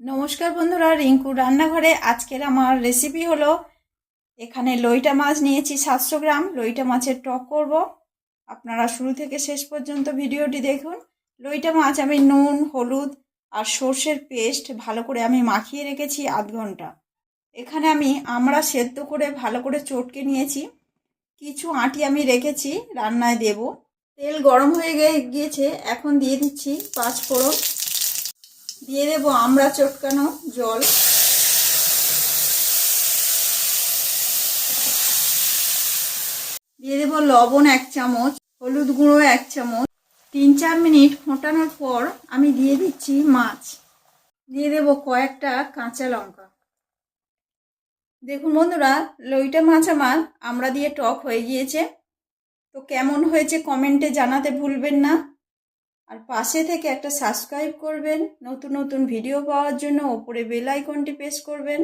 নমস্কার বন্ধুরা, রিঙ্কু রান্নাঘরে। আজকের আমার রেসিপি হলো, এখানে লইটা মাছ নিয়েছি সাতশো গ্রাম। লইটা মাছের টক করব। আপনারা শুরু থেকে শেষ পর্যন্ত ভিডিওটি দেখুন। লইটা মাছ আমি নুন, হলুদ আর সর্ষের পেস্ট ভালো করে আমি মাখিয়ে রেখেছি আধ ঘণ্টা। এখানে আমি আমরা সেদ্ধ করে ভালো করে চটকে নিয়েছি। কিছু আটি আমি রেখেছি, রান্নায় দেব। তেল গরম হয়ে গিয়েছে। এখন দিয়ে দিচ্ছি পাঁচ ফোড়ন। দিয়ে দেব আমরা চটকানো জল। দিয়ে দেব লবণ এক চামচ, হলুদ গুঁড়ো এক চামচ। তিন চার মিনিট ফোটানোর পর আমি দিয়ে দিচ্ছি মাছ। দিয়ে দেব কয়েকটা কাঁচা লঙ্কা। দেখুন বন্ধুরা, লইটা মাছ আমার আমরা দিয়ে টক হয়ে গিয়েছে। তো কেমন হয়েছে কমেন্টে জানাতে ভুলবেন না। আর পাশে থেকে একটা সাবস্ক্রাইব করবেন, নতুন নতুন ভিডিও পাওয়ার জন্য ওপরে বেল আইকনটি প্রেস করবেন।